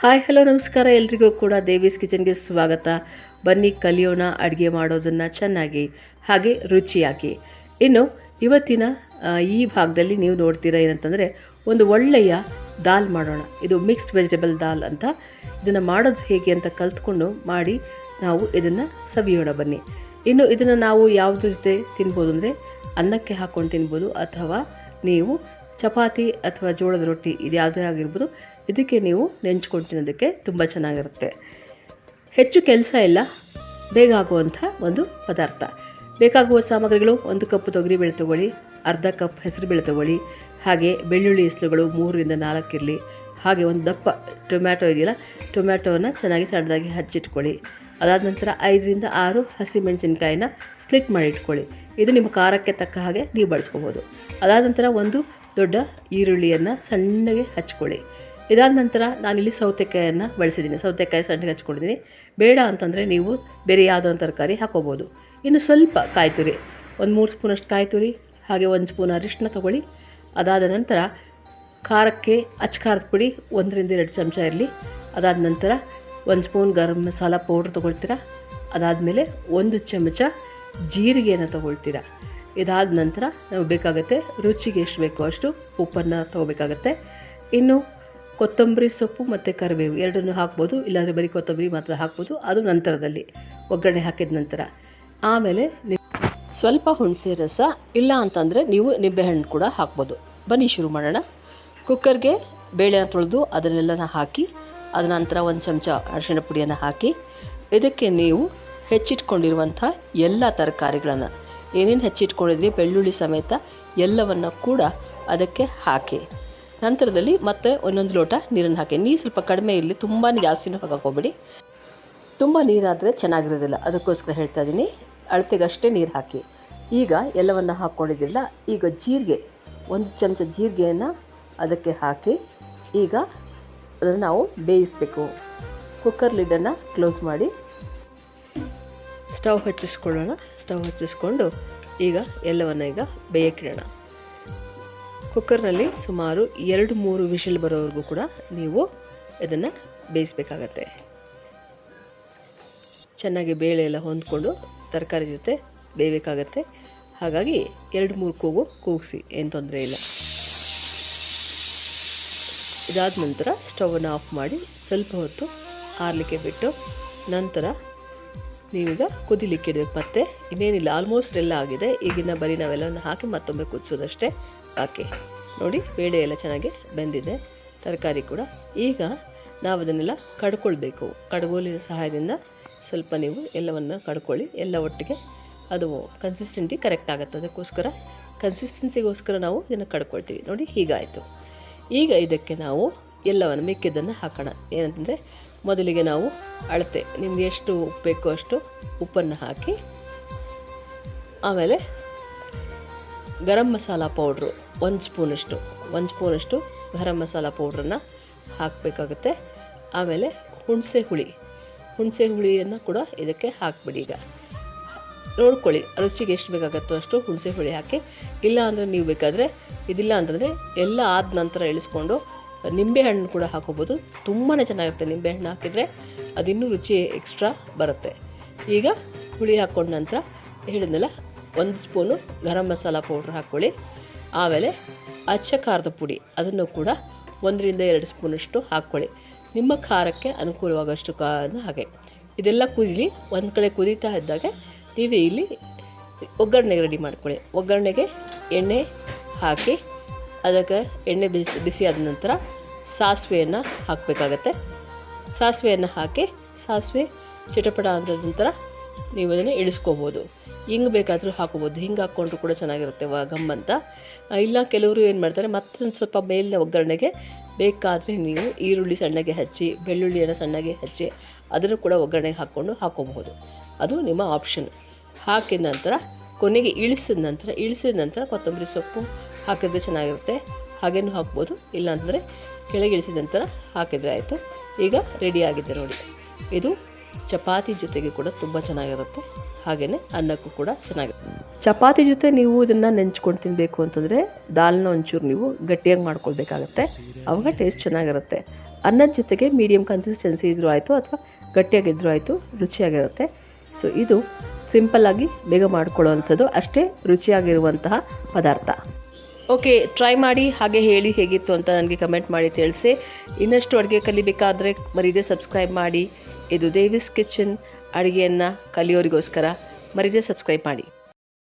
Hi, hello, ನಮಸ್ಕಾರ. ಎಲ್ರಿಗೂ ಕೂಡ ದೇವೀಸ್ ಕಿಚನ್ಗೆ ಸ್ವಾಗತ. ಬನ್ನಿ, ಕಲಿಯೋಣ, ಅಡುಗೆ ಮಾಡೋದನ್ನು ಚೆನ್ನಾಗಿ, ಹಾಗೆ ರುಚಿಯಾಗಿ. ಇನ್ನು ಇವತ್ತಿನ ಈ ಭಾಗದಲ್ಲಿ ನೀವು ನೋಡ್ತೀರಾ ಏನಂತಂದರೆ, ಒಂದು ಒಳ್ಳೆಯ ದಾಲ್ ಮಾಡೋಣ. ಇದು ಮಿಕ್ಸ್ಡ್ ವೆಜಿಟೇಬಲ್ ದಾಲ್ ಅಂತ. ಇದನ್ನು ಮಾಡೋದು ಹೇಗೆ ಅಂತ ಕಲ್ತ್ಕೊಂಡು ಮಾಡಿ ನಾವು ಇದನ್ನು ಸವಿಯೋಣ ಬನ್ನಿ. ಇನ್ನು ಇದನ್ನು ನಾವು ಯಾವುದ್ರ ಜೊತೆ ತಿನ್ಬೋದು ಅಂದರೆ, ಅನ್ನಕ್ಕೆ ಹಾಕ್ಕೊಂಡು ತಿನ್ಬೋದು ಅಥವಾ ನೀವು ಚಪಾತಿ ಅಥವಾ ಜೋಳದ ರೊಟ್ಟಿ ಇದು ಯಾವುದೇ ಆಗಿರ್ಬೋದು ಇದಕ್ಕೆ ನೀವು ನೆಂಚ್ಕೊಂಡು ತಿನ್ನೋದಕ್ಕೆ ತುಂಬ ಚೆನ್ನಾಗಿರುತ್ತೆ. ಹೆಚ್ಚು ಕೆಲಸ ಇಲ್ಲ, ಬೇಗ ಆಗುವಂಥ ಒಂದು ಪದಾರ್ಥ. ಬೇಕಾಗುವ ಸಾಮಗ್ರಿಗಳು ಒಂದು ಕಪ್ ತೊಗರಿಬೇಳೆ ತೊಗೊಳ್ಳಿ, ಅರ್ಧ ಕಪ್ ಹೆಸರುಬೇಳೆ ತೊಗೊಳ್ಳಿ, ಹಾಗೆ ಬೆಳ್ಳುಳ್ಳಿ ಇಸ್ಲುಗಳು ಮೂರರಿಂದ ನಾಲ್ಕು ಇರಲಿ. ಹಾಗೆ ಒಂದು ದಪ್ಪ ಟೊಮ್ಯಾಟೊ ಇದೆಯಲ್ಲ, ಟೊಮ್ಯಾಟೊವನ್ನು ಚೆನ್ನಾಗಿ ಸಣ್ಣದಾಗಿ ಹಚ್ಚಿಟ್ಕೊಳ್ಳಿ. ಅದಾದ ನಂತರ ಐದರಿಂದ ಆರು ಹಸಿಮೆಣಸಿನ್ಕಾಯಿನ ಸ್ಲಿಟ್ ಮಾಡಿ ಇಟ್ಕೊಳ್ಳಿ. ಇದು ನಿಮ್ಮ ಖಾರಕ್ಕೆ ತಕ್ಕ ಹಾಗೆ ನೀವು ಬಳಸ್ಕೋಬೋದು. ಅದಾದ ನಂತರ ಒಂದು ದೊಡ್ಡ ಈರುಳ್ಳಿಯನ್ನು ಸಣ್ಣಗೆ ಹಚ್ಕೊಳ್ಳಿ. ಇದಾದ ನಂತರ ನಾನಿಲ್ಲಿ ಸೌತೆಕಾಯನ್ನು ಬಳಸಿದ್ದೀನಿ. ಸೌತೆಕಾಯಿ ಸಣ್ಣಗೆ ಹಚ್ಕೊಂಡಿದ್ದೀನಿ. ಬೇಡ ಅಂತಂದರೆ ನೀವು ಬೇರೆ ಯಾವುದೋ ಒಂದು ತರಕಾರಿ ಹಾಕೋಬೋದು. ಇನ್ನು ಸ್ವಲ್ಪ ಕಾಯಿ ತುರಿ ಒಂದು ಮೂರು ಸ್ಪೂನಷ್ಟು ಕಾಯಿ ತುರಿ ಹಾಗೆ ಒಂದು ಸ್ಪೂನ್ ಅರಿಶಿನ ತೊಗೊಳ್ಳಿ. ಅದಾದ ನಂತರ ಖಾರಕ್ಕೆ ಹಚ್ ಖಾರದ ಪುಡಿ ಒಂದರಿಂದ ಎರಡು ಚಮಚ ಇರಲಿ. ಅದಾದ ನಂತರ ಒಂದು ಸ್ಪೂನ್ ಗರಂ ಮಸಾಲ ಪೌಡ್ರ್ ತೊಗೊಳ್ತೀರಾ? ಅದಾದಮೇಲೆ ಒಂದು ಚಮಚ ಜೀರಿಗೆಯನ್ನು ತೊಗೊಳ್ತೀರಾ? ಇದಾದ ನಂತರ ನಾವು ಬೇಕಾಗುತ್ತೆ ರುಚಿಗೆ ಎಷ್ಟು ಬೇಕೋ ಅಷ್ಟು ಉಪ್ಪನ್ನು ತೊಗೋಬೇಕಾಗತ್ತೆ. ಇನ್ನು ಕೊತ್ತಂಬರಿ ಸೊಪ್ಪು ಮತ್ತು ಕರಿಬೇವು. ಎರಡನ್ನೂ ಹಾಕ್ಬೋದು, ಇಲ್ಲಾಂದರೆ ಬರೀ ಕೊತ್ತಂಬರಿ ಮಾತ್ರ ಹಾಕ್ಬೋದು. ಅದು ನಂತರದಲ್ಲಿ, ಒಗ್ಗರಣೆ ಹಾಕಿದ ನಂತರ. ಆಮೇಲೆ ಸ್ವಲ್ಪ ಹುಣಸೆ ರಸ, ಇಲ್ಲ ಅಂತಂದರೆ ನೀವು ನಿಂಬೆಹಣ್ಣು ಕೂಡ ಹಾಕ್ಬೋದು. ಬನ್ನಿ ಶುರು ಮಾಡೋಣ. ಕುಕ್ಕರ್ಗೆ ಬೇಳೆನ ತೊಳೆದು ಅದನ್ನೆಲ್ಲನ ಹಾಕಿ, ಅದ ನಂತರ ಒಂದು ಚಮಚ ಅರಿಶಿಣ ಪುಡಿಯನ್ನು ಹಾಕಿ, ಇದಕ್ಕೆ ನೀವು ಹೆಚ್ಚಿಟ್ಕೊಂಡಿರುವಂಥ ಎಲ್ಲ ತರಕಾರಿಗಳನ್ನು, ಏನೇನು ಹೆಚ್ಚಿಟ್ಕೊಂಡಿದ್ರಿ, ಬೆಳ್ಳುಳ್ಳಿ ಸಮೇತ ಎಲ್ಲವನ್ನು ಕೂಡ ಅದಕ್ಕೆ ಹಾಕಿ. ನಂತರದಲ್ಲಿ ಮತ್ತೆ ಒಂದೊಂದು ಲೋಟ ನೀರನ್ನು ಹಾಕಿ. ನೀರು ಸ್ವಲ್ಪ ಕಡಿಮೆ ಇರಲಿ ತುಂಬಾ ಜಾಸ್ತಿನೂ ಹಾಕೋಬೇಡಿ ತುಂಬ ನೀರಾದರೆ ಚೆನ್ನಾಗಿರೋದಿಲ್ಲ. ಅದಕ್ಕೋಸ್ಕರ ಹೇಳ್ತಾ ಇದ್ದೀನಿ ಅಳತೆಗಷ್ಟೇ ನೀರು ಹಾಕಿ. ಈಗ ಎಲ್ಲವನ್ನು ಹಾಕ್ಕೊಂಡಿದ್ದಿಲ್ಲ ಈಗ ಜೀರಿಗೆ, ಒಂದು ಚಮಚ ಜೀರಿಗೆಯನ್ನು ಅದಕ್ಕೆ ಹಾಕಿ, ಈಗ ಅದನ್ನು ನಾವು ಬೇಯಿಸಬೇಕು. ಕುಕ್ಕರ್ ಲಿಡ್ಡನ್ನು ಕ್ಲೋಸ್ ಮಾಡಿ. ಸ್ಟವ್ ಹಚ್ಚಿಸ್ಕೊಳ್ಳೋಣ. ಸ್ಟವ್ ಹಚ್ಚಿಸ್ಕೊಂಡು ಈಗ ಎಲ್ಲವನ್ನು ಈಗ ಬೇಯಕ್ಕಿಡೋಣ ಕುಕ್ಕರ್ನಲ್ಲಿ ಸುಮಾರು ಎರಡು ಮೂರು ವಿಷಲ್ ಬರೋವರೆಗೂ ಕೂಡ ನೀವು ಇದನ್ನು ಬೇಯಿಸಬೇಕಾಗತ್ತೆ. ಚೆನ್ನಾಗಿ ಬೇಳೆ ಎಲ್ಲ ಹೊಂದ್ಕೊಂಡು ತರಕಾರಿ ಜೊತೆ ಬೇಯಬೇಕಾಗತ್ತೆ. ಹಾಗಾಗಿ ಎರಡು ಮೂರು ಕೂಗು ಕೂಗಿಸಿ, ಏನು ತೊಂದರೆ ಇಲ್ಲ. ಇದಾದ ನಂತರ ಸ್ಟವನ್ನು ಆಫ್ ಮಾಡಿ ಸ್ವಲ್ಪ ಹೊತ್ತು ಆರಲಿಕ್ಕೆ ಬಿಟ್ಟು ನಂತರ ನೀವೀಗ ಕುದಿಲಿಕ್ಕೆ ಇಡಬೇಕು ಮತ್ತೆ ಇನ್ನೇನಿಲ್ಲ, ಆಲ್ಮೋಸ್ಟ್ ಎಲ್ಲ ಆಗಿದೆ. ಈಗಿನ ಬರೀ ನಾವೆಲ್ಲವನ್ನು ಹಾಕಿ ಮತ್ತೊಮ್ಮೆ ಕುದಿಸೋದಷ್ಟೇ. ಬಾಕಿ ನೋಡಿ ಬೇಳೆ ಎಲ್ಲ ಚೆನ್ನಾಗಿ ಬೆಂದಿದೆ. ತರಕಾರಿ ಕೂಡ. ಈಗ ನಾವು ಅದನ್ನೆಲ್ಲ ಕಡ್ಕೊಳ್ಬೇಕು. ಕಡ್ಗೋಲಿನ ಸಹಾಯದಿಂದ ಸ್ವಲ್ಪ ನೀವು ಎಲ್ಲವನ್ನು ಕಡ್ಕೊಳ್ಳಿ. ಎಲ್ಲ ಒಟ್ಟಿಗೆ ಅದು ಕನ್ಸಿಸ್ಟೆಂಟಿ ಕರೆಕ್ಟ್ ಆಗುತ್ತೆ. ಅದಕ್ಕೋಸ್ಕರ ಕನ್ಸಿಸ್ಟೆನ್ಸಿಗೋಸ್ಕರ ನಾವು ಇದನ್ನು ಕಡ್ಕೊಳ್ತೀವಿ. ನೋಡಿ ಹೀಗಾಯಿತು ಈಗ ಇದಕ್ಕೆ ನಾವು ಎಲ್ಲವನ್ನು ಮೆಕ್ಕಿದ್ದನ್ನು ಹಾಕೋಣ. ಏನಂತಂದರೆ, ಮೊದಲಿಗೆ ನಾವು ಅಳತೆ. ನಿಮ್ಗೆ ಎಷ್ಟು ಉಪ್ಪು ಬೇಕೋ ಅಷ್ಟು ಉಪ್ಪನ್ನು ಹಾಕಿ, ಆಮೇಲೆ ಗರಂ ಮಸಾಲ ಪೌಡ್ರು ಒಂದು ಸ್ಪೂನಷ್ಟು ಒಂದು ಸ್ಪೂನಷ್ಟು ಗರಂ ಮಸಾಲ ಪೌಡ್ರನ್ನು ಹಾಕಬೇಕಾಗುತ್ತೆ. ಆಮೇಲೆ ಹುಣಸೆ ಹುಳಿ. ಹುಣಸೆ ಹುಳಿಯನ್ನು ಕೂಡ ಇದಕ್ಕೆ ಹಾಕ್ಬಿಡಿ ಈಗ. ನೋಡ್ಕೊಳ್ಳಿ, ರುಚಿಗೆ ಎಷ್ಟು ಬೇಕಾಗುತ್ತೋ ಅಷ್ಟು ಹುಣಸೆ ಹುಳಿ ಹಾಕಿ. ಇಲ್ಲ ಅಂದರೆ ನೀವು ಬೇಕಾದರೆ, ಇದಿಲ್ಲ ಅಂತಂದರೆ ಎಲ್ಲ ಆದ ನಂತರ ಇಳಿಸ್ಕೊಂಡು ನಿಂಬೆಹಣ್ಣು ಕೂಡ ಹಾಕೋಬೋದು. ತುಂಬಾ ಚೆನ್ನಾಗಿರುತ್ತೆ ನಿಂಬೆಹಣ್ಣು ಹಾಕಿದರೆ. ಅದಿನ್ನೂ ರುಚಿ ಎಕ್ಸ್ಟ್ರಾ ಬರುತ್ತೆ. ಈಗ ಹುಳಿ ಹಾಕ್ಕೊಂಡ ನಂತರ ಹೇಳಿದ್ನಲ್ಲ ಒಂದು ಸ್ಪೂನು ಗರಂ ಮಸಾಲ ಪೌಡ್ರ್ ಹಾಕ್ಕೊಳ್ಳಿ. ಆಮೇಲೆ ಅಚ್ಚ ಖಾರದ ಪುಡಿ, ಅದನ್ನು ಕೂಡ ಒಂದರಿಂದ ಎರಡು ಸ್ಪೂನಷ್ಟು ಹಾಕ್ಕೊಳ್ಳಿ. ನಿಮ್ಮ ಖಾರಕ್ಕೆ ಅನುಕೂಲವಾಗಷ್ಟು ಕಾ ಹಾಗೆ. ಇದೆಲ್ಲ ಕುದಿಲಿ, ಒಂದು ಕಡೆ ಕುದೀತಾ ಇದ್ದಾಗ ನೀವು ಇಲ್ಲಿ ಒಗ್ಗರಣೆಗೆ ರೆಡಿ ಮಾಡ್ಕೊಳ್ಳಿ. ಒಗ್ಗರಣೆಗೆ ಎಣ್ಣೆ ಹಾಕಿ, ಅದಕ್ಕೆ ಎಣ್ಣೆ ಬಿಸಿ ಬಿಸಿ ಆದ ನಂತರ ಸಾಸಿವೆಯನ್ನು ಹಾಕಬೇಕಾಗತ್ತೆ. ಸಾಸಿವೆಯನ್ನು ಹಾಕಿ, ಸಾಸಿವೆ ಚಿಟಪಟ ಆದ ನಂತರ ನೀವು ಅದನ್ನು ಇಳಿಸ್ಕೋಬೋದು. ಹಿಂಗೆ ಬೇಕಾದರೂ ಹಾಕೋಬೋದು. ಹಿಂಗೆ ಹಾಕ್ಕೊಂಡ್ರು ಕೂಡ ಚೆನ್ನಾಗಿರುತ್ತೆ ವ ಅಂತ. ಇಲ್ಲ ಕೆಲವರು ಏನು ಮಾಡ್ತಾರೆ, ಮತ್ತೊಂದು ಸ್ವಲ್ಪ ಮೇಲಿನ ಒಗ್ಗರಣೆಗೆ ಬೇಕಾದರೆ ನೀವು ಈರುಳ್ಳಿ ಸಣ್ಣಗೆ ಹಚ್ಚಿ, ಬೆಳ್ಳುಳ್ಳಿಯನ್ನು ಸಣ್ಣಗೆ ಹಚ್ಚಿ ಅದನ್ನು ಕೂಡ ಒಗ್ಗರಣೆಗೆ ಹಾಕ್ಕೊಂಡು ಹಾಕೋಬಹುದು. ಅದು ನಿಮ್ಮ ಆಪ್ಷನ್ ಹಾಕಿದ ನಂತರ, ಕೊನೆಗೆ ಇಳಿಸಿದ ನಂತರ ಇಳಿಸಿದ ನಂತರ ಕೊತ್ತಂಬರಿ ಸೊಪ್ಪು ಹಾಕಿದ್ರೆ ಚೆನ್ನಾಗಿರುತ್ತೆ. ಹಾಗೇನೂ ಹಾಕ್ಬೋದು. ಇಲ್ಲಾಂದರೆ ಕೆಳಗೆ ಇಳಿಸಿದ ನಂತರ ಹಾಕಿದರೆ ಆಯಿತು. ಈಗ ರೆಡಿ ಆಗಿದೆ ನೋಡಿ. ಇದು ಚಪಾತಿ ಜೊತೆಗೆ ಕೂಡ ತುಂಬ ಚೆನ್ನಾಗಿರುತ್ತೆ. ಹಾಗೆಯೇ ಅನ್ನಕ್ಕೂ ಕೂಡ ಚೆನ್ನಾಗಿರುತ್ತೆ. ಚಪಾತಿ ಜೊತೆ ನೀವು ಇದನ್ನು ನೆಂಚ್ಕೊಂಡು ತಿನ್ನಬೇಕು ಅಂತಂದರೆ ದಾಲ್ನ ಒಂಚೂರು ನೀವು ಗಟ್ಟಿಯಾಗಿ ಮಾಡ್ಕೊಳ್ಬೇಕಾಗತ್ತೆ. ಅವಾಗ ಟೇಸ್ಟ್ ಚೆನ್ನಾಗಿರುತ್ತೆ. ಅನ್ನದ ಜೊತೆಗೆ ಮೀಡಿಯಮ್ ಕನ್ಸಿಸ್ಟೆನ್ಸಿ ಇದ್ದರೂ ಆಯಿತು ಅಥವಾ ಗಟ್ಟಿಯಾಗಿದ್ದರೂ ಆಯಿತು ರುಚಿಯಾಗಿರುತ್ತೆ. ಸೊ ಇದು ಸಿಂಪಲ್ಲಾಗಿ ಬೇಗ ಮಾಡ್ಕೊಳ್ಳೋವಂಥದ್ದು ಅಷ್ಟೇ ರುಚಿಯಾಗಿರುವಂತಹ ಪದಾರ್ಥ. ಓಕೆ ಟ್ರೈ ಮಾಡಿ ಹಾಗೆ ಹೇಳಿ ಹೇಗಿತ್ತು ಅಂತ ನನಗೆ ಕಮೆಂಟ್ ಮಾಡಿ ತಿಳಿಸಿ. ಇನ್ನಷ್ಟು ಅಡುಗೆ ಕಲಿಬೇಕಾದ್ರೆ ಮರೀದೆ ಸಬ್ಸ್ಕ್ರೈಬ್ ಮಾಡಿ. ಇದು ದೇವಿಸ್ ಕಿಚನ್ ಅಡುಗೆಯನ್ನು ಕಲಿಯೋರಿಗೋಸ್ಕರ ಮರಿದೇ ಸಬ್ಸ್ಕ್ರೈಬ್ ಮಾಡಿ.